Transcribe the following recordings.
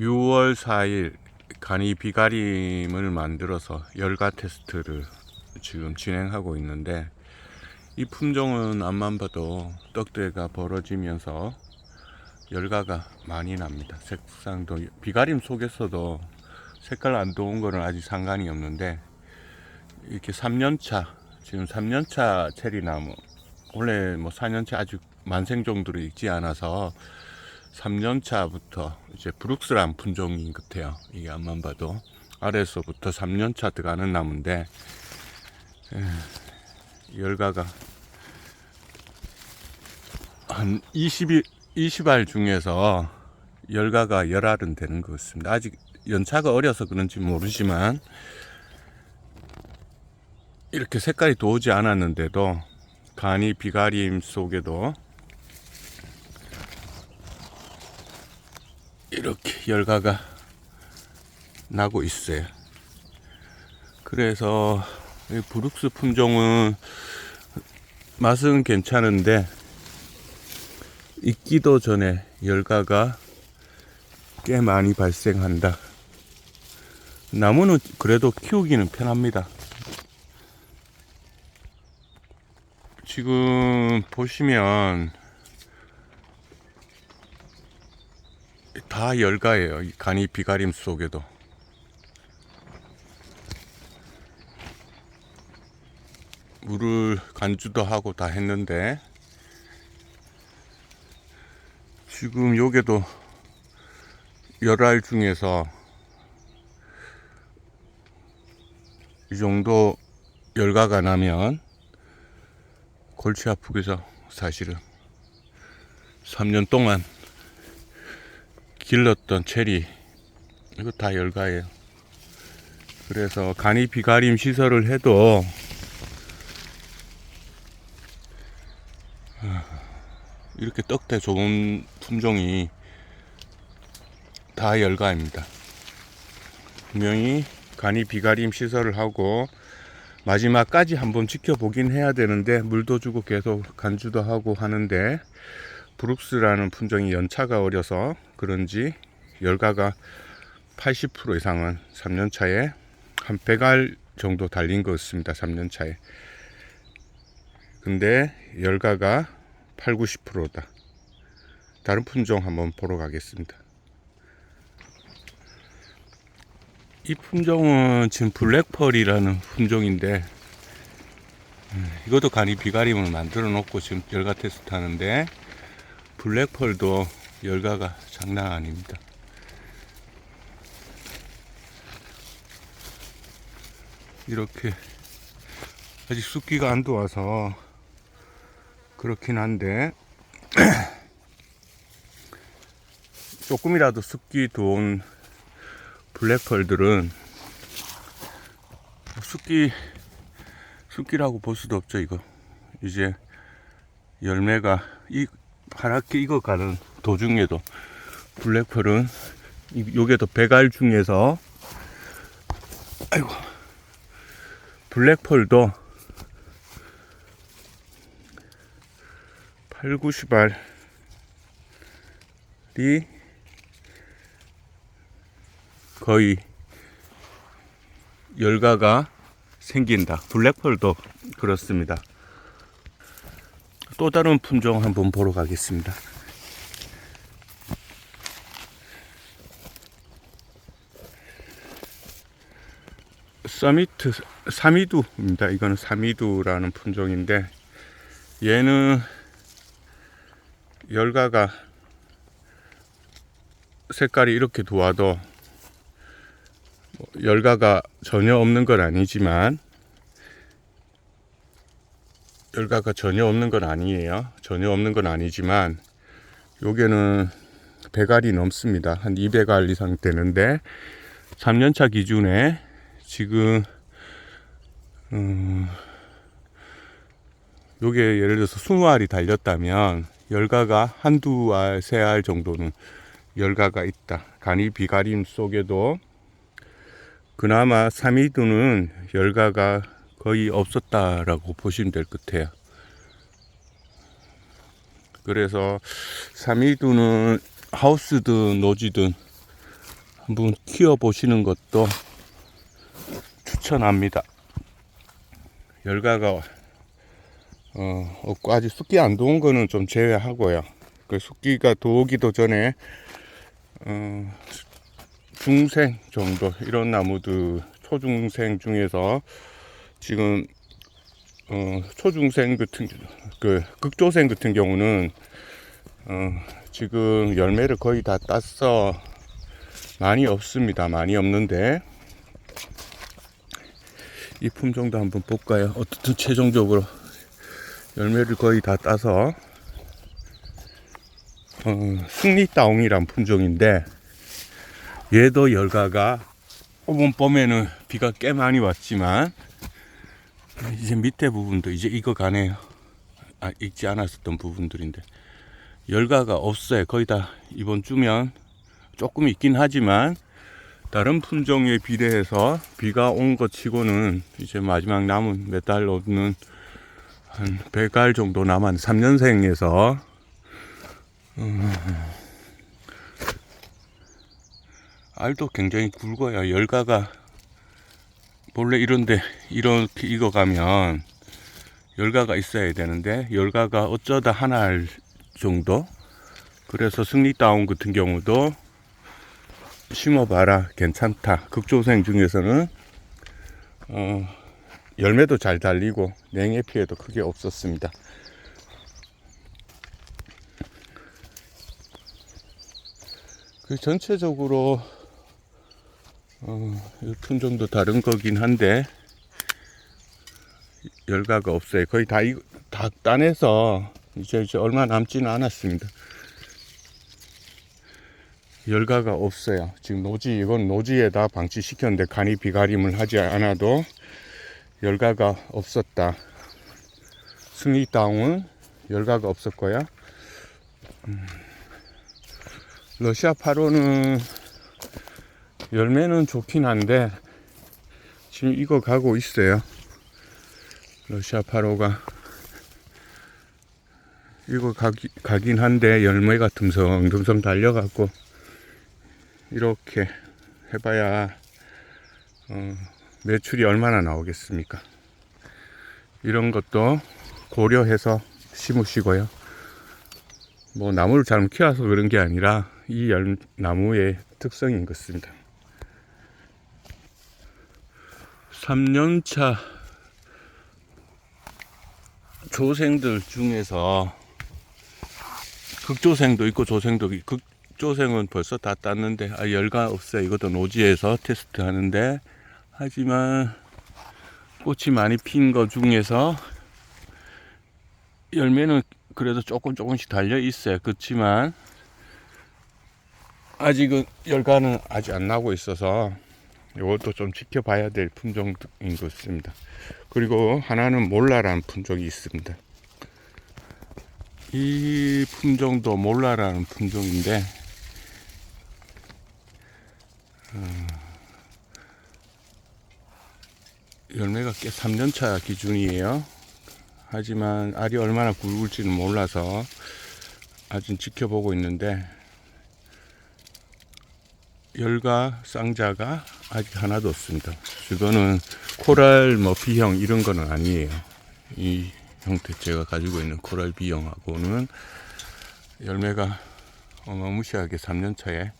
6월 4일 간이 비가림을 만들어서 열가 테스트를 지금 진행하고 있는데 이 품종은 앞만 봐도 떡대가 벌어지면서 열가가 많이 납니다. 색상도 비가림 속에서도 색깔 안 좋은 거는 아직 상관이 없는데 이렇게 3년차 지금 3년차 체리나무 원래 뭐 4년차 아직 만생 정도로 익지 않아서 3년차부터 이제 브룩스란 품종인 것 같아요. 이게 앞만 봐도 아래에서부터 3년차 들어가는 나무인데 에, 열가가 한 20일 20알 중에서 열가가 열알은 되는 것 같습니다. 아직 연차가 어려서 그런지 모르지만 이렇게 색깔이 도우지 않았는데도 간이 비가림 속에도 이렇게 열가가 나고 있어요. 그래서 이 브룩스 품종은 맛은 괜찮은데 익기도 전에 열가가 꽤 많이 발생한다. 나무는 그래도 키우기는 편합니다. 지금 보시면 다 열가예요. 이 간이 비가림 속에도. 물을 간주도 하고 다 했는데 지금 여기도 열알 중에서 이 정도 열가가 나면 골치 아프겠죠 사실은 3년 동안 길렀던 체리 이거 다 열가예요. 그래서 간이 비가림 시설을 해도 아, 이렇게 떡대 좋은 품종이 다 열가입니다. 분명히 간이 비가림 시설을 하고 마지막까지 한번 지켜보긴 해야 되는데 물도 주고 계속 간주도 하고 하는데 브룩스라는 품종이 연차가 어려서 그런지 열가가 80% 이상은 3년 차에 한 100알 정도 달린 것 같습니다. 3년 차에. 근데 열가가 8, 90%다. 다른 품종 한번 보러 가겠습니다. 이 품종은 지금 블랙펄이라는 품종인데 음, 이것도 간이 비가림을 만들어 놓고 지금 열가 테스트 하는데 블랙펄도 열가가 장난 아닙니다. 이렇게 아직 숫기가 안 들어와서 그렇긴 한데 조금이라도 숫기 좋은 블랙펄들은 숫기 숫기라고 볼 수도 없죠 이거 이제 열매가 이 파랗게 익어가는 도중에도 블랙펄은 이- 요게도 백알 중에서 아이고 블랙펄도 8, 90알이 거의 열가가 생긴다. 블랙펄도 그렇습니다. 또 다른 품종 한번 보러 가겠습니다. 서미트 사미두입니다. 이거는 사미두라는 품종인데 얘는 열가가 색깔이 이렇게 도와도 뭐 열가가 전혀 없는 건 아니지만 열가가 전혀 없는 건 아니에요. 전혀 없는 건 아니지만 요게는 100알이 넘습니다. 한 200알 이상 되는데 3년차 기준에 지금 음 요게 예를 들어서 20알이 달렸다면 열가가 한두 알, 세 알 정도는 열가가 있다. 간이 비가림 속에도 그나마 사미두는 열가가 거의 없었다라고 보시면 될 것 같아요. 그래서 사미두는 하우스든 노지든 한번 키워보시는 것도 추천합니다. 열가가 어, 없고 아직 숙기 안 도운 거는 좀 제외하고요. 그 숙기가 도우기도 전에 어, 중생 정도 이런 나무들 초중생 중에서 지금 어, 초중생 같은 그 극조생 같은 경우는 어, 지금 열매를 거의 다 땄어 많이 없습니다. 많이 없는데 이 품종도 한번 볼까요? 어떻든 최종적으로 열매를 거의 다 따서 어, 승리따옹이란 품종인데 얘도 열가가 이번 봄에는 비가 꽤 많이 왔지만 이제 밑에 부분도 이제 익어가네요. 아, 익지 않았었던 부분들인데 열가가 없어요. 거의 다 이번 주면 조금 있긴 하지만 다른 품종에 비례해서 비가 온 것 치고는 이제 마지막 남은 몇 달 없는 한 100알 정도 남은 3년생에서 음, 알도 굉장히 굵어요. 열가가 본래 이런데 이렇게 익어가면 열가가 있어야 되는데 열가가 어쩌다 한 알 정도 그래서 승리다운 같은 경우도 심어봐라. 괜찮다. 극조생 중에서는 어, 열매도 잘 달리고 냉해 피해도 크게 없었습니다. 그 전체적으로 어, 이 품종도 다른 거긴 한데 열가가 없어요. 거의 다, 익- 다 따내서 이제, 이제 얼마 남지는 않았습니다 열가가 없어요. 지금 노지 이건 노지에다 방치시켰는데 간이 비가림을 하지 않아도 열가가 없었다. 승리 다운은 열가가 없었고요. 음, 러시아 파로는 열매는 좋긴 한데 지금 이거 가고 있어요. 러시아 파로가 이거 가기, 가긴 한데 열매가 듬성듬성 달려갖고 이렇게 해봐야 어, 매출이 얼마나 나오겠습니까? 이런 것도 고려해서 심으시고요. 뭐 나무를 잘못 키워서 그런 게 아니라 이 열, 나무의 특성인 것입니다. 3년차 조생들 중에서 극조생도 있고 조생도 있 고 극조생은 벌써 다 땄는데 아 열가 없어요. 이것도 노지에서 테스트 하는데 하지만 꽃이 많이 핀 거 중에서 열매는 그래도 조금 조금씩 달려 있어요. 그렇지만 아직은 열가는 아직 안 나고 있어서 이것도 좀 지켜봐야 될 품종인 것 같습니다. 그리고 하나는 몰라라는 품종이 있습니다. 이 품종도 몰라라는 품종인데 어, 열매가 꽤 3년차 기준이에요. 하지만 알이 얼마나 굵을지는 몰라서 아직 지켜보고 있는데 열과 쌍자가 아직 하나도 없습니다. 이거는 코랄 뭐 B형 이런 거는 아니에요. 이 형태 제가 가지고 있는 코랄 B형하고는 열매가 어마무시하게 3년 차에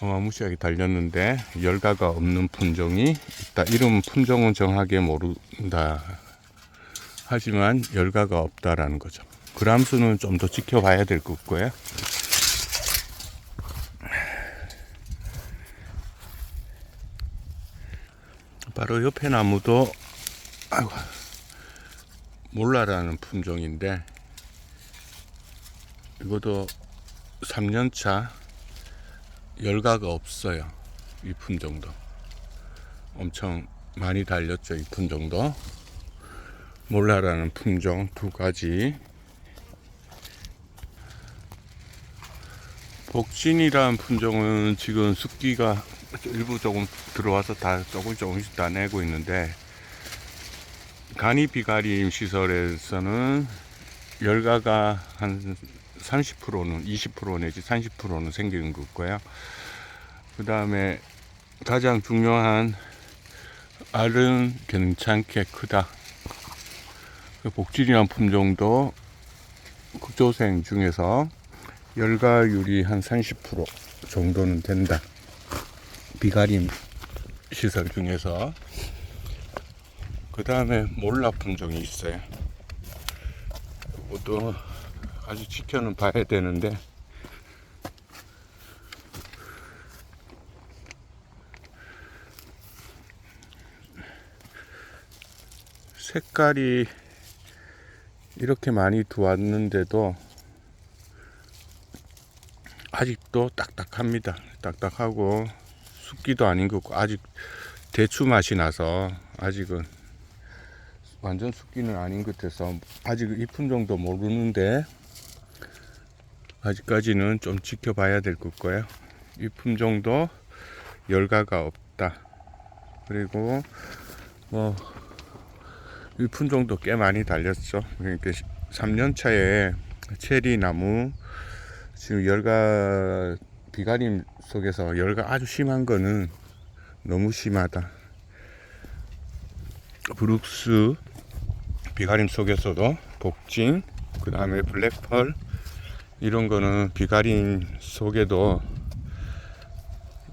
어마무시하게 달렸는데 열가가 없는 품종이 있다. 이름 품종은 정확하게 모른다. 하지만 열가가 없다라는 거죠. 그람 수는 좀 더 지켜봐야 될 것 같고요. 바로 옆에 나무도 아이고, 몰라라는 품종인데 이것도 3년차 열가가 없어요. 이 품종도 엄청 많이 달렸죠. 이 품종도 몰라라는 품종 두 가지 복진이라는 품종은 지금 습기가 일부 조금 들어와서 다 조금 조금씩 다 내고 있는데 간이 비가림 시설에서는 열가가 한 30%는 20% 내지 30%는 생기는 것 같고요. 그 다음에 가장 중요한 알은 괜찮게 크다. 그 복질이란 품종도 극조생 중에서 열가율이 한 30% 정도는 된다. 비가림 시설 중에서 그 다음에 몰라 품종이 있어요. 이것도 아주 지켜는 봐야 되는데 색깔이 이렇게 많이 들어왔는데도 아직도 딱딱합니다. 딱딱하고 습기도 아닌 것 같고 아직 대추 맛이 나서 아직은 완전 습기는 아닌 것 같아서 아직 이 품종도 모르는데 아직까지는 좀 지켜봐야 될것 거예요. 이 품종도 열가가 없다. 그리고 뭐 이 품종도 꽤 많이 달렸죠. 그러니까 3년 차에 체리 나무 지금 열가 비가림 속에서 열가 아주 심한 거는 너무 심하다. 브룩스 비가림 속에서도 복진 그 다음에 블랙펄 이런 거는 비가림 속에도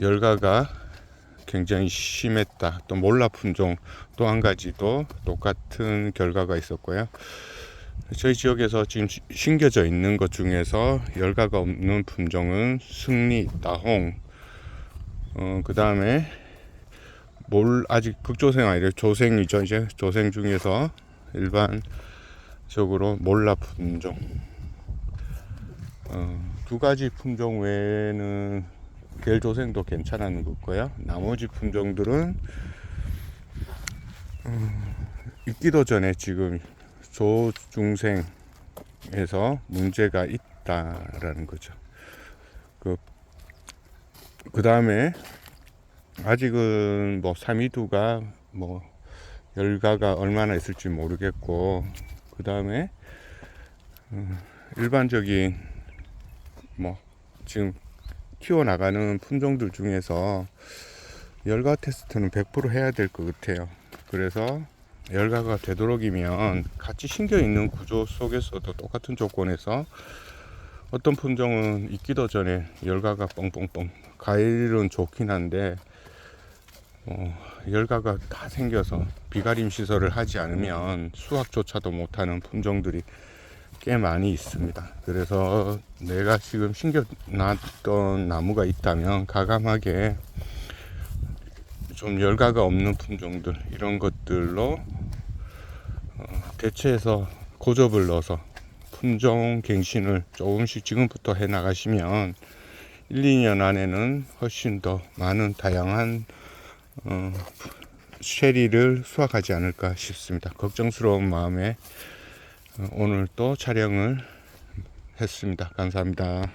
열가가 굉장히 심했다. 또 몰라 품종 또 한 가지도 똑같은 결과가 있었고요. 저희 지역에서 지금 시- 심겨져 있는 것 중에서 열가가 없는 품종은 승리, 따홍, 어, 그 다음에 몰 아직 극조생 아니라 조생이죠. 이제 조생 중에서 일반적으로 몰라 품종 어, 두 가지 품종 외에는 겔조생도 괜찮은 거고요. 나머지 품종들은 음, 있기도 전에 지금 조중생에서 문제가 있다라는 거죠. 그, 그 다음에 아직은 뭐 삼이두가 뭐 열가가 얼마나 있을지 모르겠고, 그 다음에 음, 일반적인 뭐 지금 키워나가는 품종들 중에서 열가 테스트는 100% 해야 될 것 같아요. 그래서 열가가 되도록이면 같이 심겨 있는 구조 속에서도 똑같은 조건에서 어떤 품종은 있기도 전에 열가가 뻥뻥뻥 과일은 좋긴 한데 어, 열가가 다 생겨서 비가림 시설을 하지 않으면 수확조차도 못하는 품종들이 꽤 많이 있습니다. 그래서 내가 지금 심겨놨던 나무가 있다면 가감하게 좀 열가가 없는 품종들 이런 것들로 어, 대체해서 고접을 넣어서 품종 갱신을 조금씩 지금부터 해 나가시면 1, 2년 안에는 훨씬 더 많은 다양한 어, 쉐리를 수확하지 않을까 싶습니다. 걱정스러운 마음에 어, 오늘 또 촬영을 했습니다. 감사합니다.